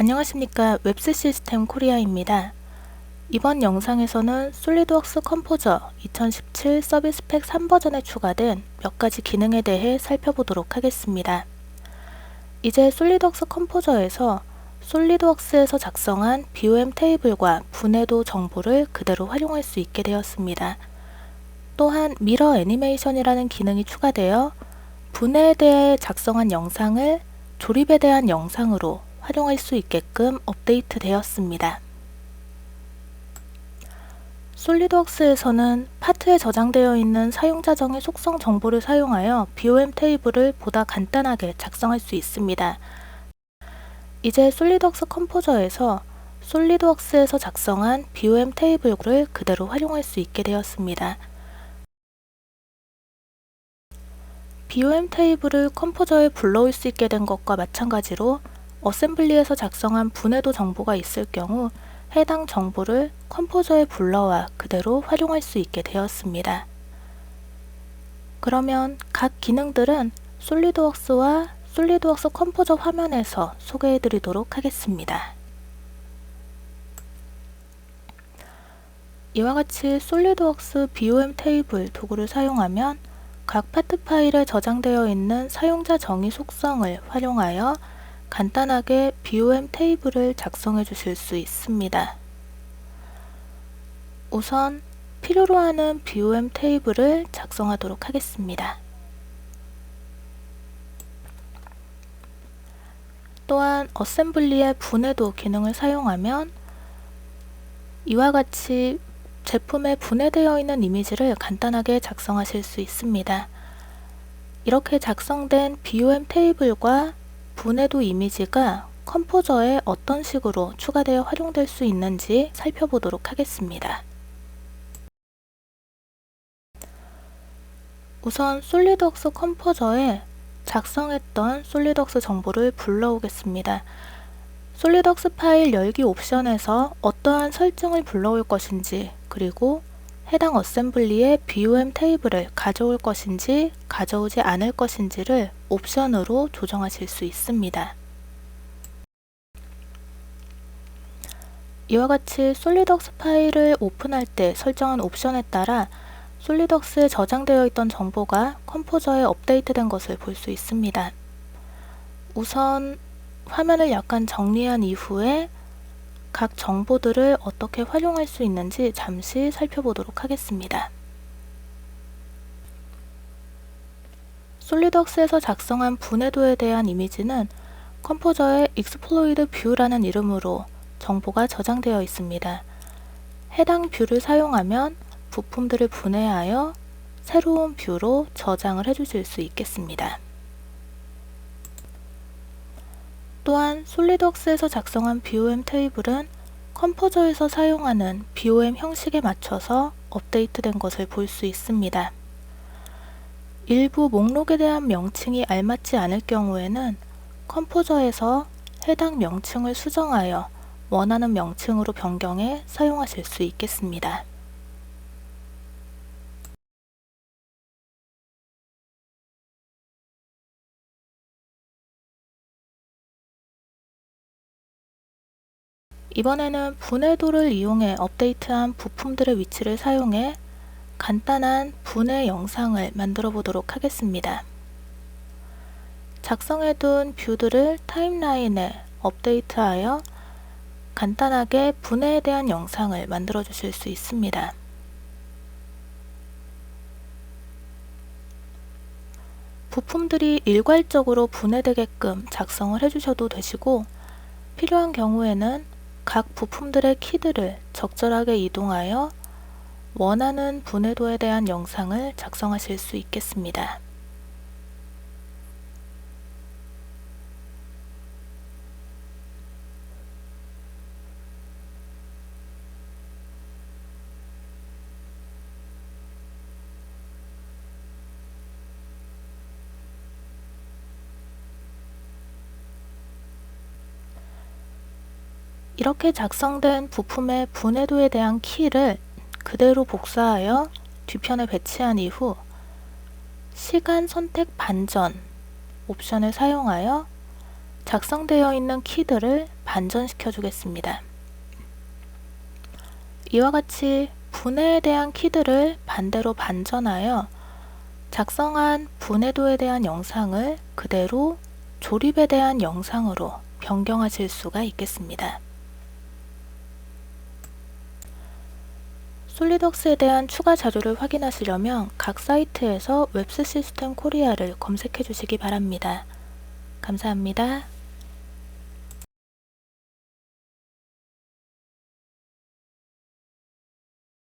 안녕하십니까 웹스 시스템 코리아입니다. 이번 영상에서는 솔리드웍스 컴포저 2017 서비스 팩 3버전에 추가된 몇 가지 기능에 대해 살펴보도록 하겠습니다. 이제 솔리드웍스 컴포저에서 솔리드웍스에서 작성한 BOM 테이블과 분해도 정보를 그대로 활용할 수 있게 되었습니다. 또한 미러 애니메이션이라는 기능이 추가되어 분해에 대해 작성한 영상을 조립에 대한 영상으로 활용할 수 있게끔 업데이트 되었습니다. 솔리드웍스에서는 파트에 저장되어 있는 사용자 정의 속성 정보를 사용하여 BOM 테이블을 보다 간단하게 작성할 수 있습니다. 이제 솔리드웍스 컴포저에서 솔리드웍스에서 작성한 BOM 테이블을 그대로 활용할 수 있게 되었습니다. BOM 테이블을 컴포저에 불러올 수 있게 된 것과 마찬가지로 어셈블리에서 작성한 분해도 정보가 있을 경우 해당 정보를 컴포저에 불러와 그대로 활용할 수 있게 되었습니다. 그러면 각 기능들은 솔리드웍스와 솔리드웍스 컴포저 화면에서 소개해 드리도록 하겠습니다. 이와 같이 솔리드웍스 BOM 테이블 도구를 사용하면 각 파트 파일에 저장되어 있는 사용자 정의 속성을 활용하여 간단하게 BOM 테이블을 작성해 주실 수 있습니다. 우선 필요로 하는 BOM 테이블을 작성하도록 하겠습니다. 또한 어셈블리의 분해도 기능을 사용하면 이와 같이 제품에 분해되어 있는 이미지를 간단하게 작성하실 수 있습니다. 이렇게 작성된 BOM 테이블과 분해도 이미지가 컴포저에 어떤 식으로 추가되어 활용될 수 있는지 살펴보도록 하겠습니다. 우선 솔리드웍스 컴포저에 작성했던 솔리드웍스 정보를 불러오겠습니다. 솔리드웍스 파일 열기 옵션에서 어떠한 설정을 불러올 것인지 그리고 해당 어셈블리의 BOM 테이블을 가져올 것인지 가져오지 않을 것인지를 옵션으로 조정하실 수 있습니다. 이와 같이 솔리덕스 파일을 오픈할 때 설정한 옵션에 따라 솔리덕스에 저장되어 있던 정보가 컴포저에 업데이트된 것을 볼 수 있습니다. 우선 화면을 약간 정리한 이후에 각 정보들을 어떻게 활용할 수 있는지 잠시 살펴보도록 하겠습니다. 솔리드웍스에서 작성한 분해도에 대한 이미지는 컴포저의 익스플로이드 뷰라는 이름으로 정보가 저장되어 있습니다. 해당 뷰를 사용하면 부품들을 분해하여 새로운 뷰로 저장을 해주실 수 있겠습니다. 또한 솔리드웍스에서 작성한 BOM 테이블은 컴포저에서 사용하는 BOM 형식에 맞춰서 업데이트된 것을 볼 수 있습니다. 일부 목록에 대한 명칭이 알맞지 않을 경우에는 컴포저에서 해당 명칭을 수정하여 원하는 명칭으로 변경해 사용하실 수 있겠습니다. 이번에는 분해도를 이용해 업데이트한 부품들의 위치를 사용해 간단한 분해 영상을 만들어 보도록 하겠습니다. 작성해둔 뷰들을 타임라인에 업데이트하여 간단하게 분해에 대한 영상을 만들어 주실 수 있습니다. 부품들이 일괄적으로 분해되게끔 작성을 해주셔도 되시고 필요한 경우에는 각 부품들의 키들을 적절하게 이동하여 원하는 분해도에 대한 영상을 작성하실 수 있겠습니다. 이렇게 작성된 부품의 분해도에 대한 키를 그대로 복사하여 뒤편에 배치한 이후 시간 선택 반전 옵션을 사용하여 작성되어 있는 키들을 반전시켜 주겠습니다. 이와 같이 분해에 대한 키들을 반대로 반전하여 작성한 분해도에 대한 영상을 그대로 조립에 대한 영상으로 변경하실 수가 있겠습니다. 솔리드웍스에 대한 추가 자료를 확인하시려면 각 사이트에서 웹스 시스템 코리아를 검색해 주시기 바랍니다. 감사합니다.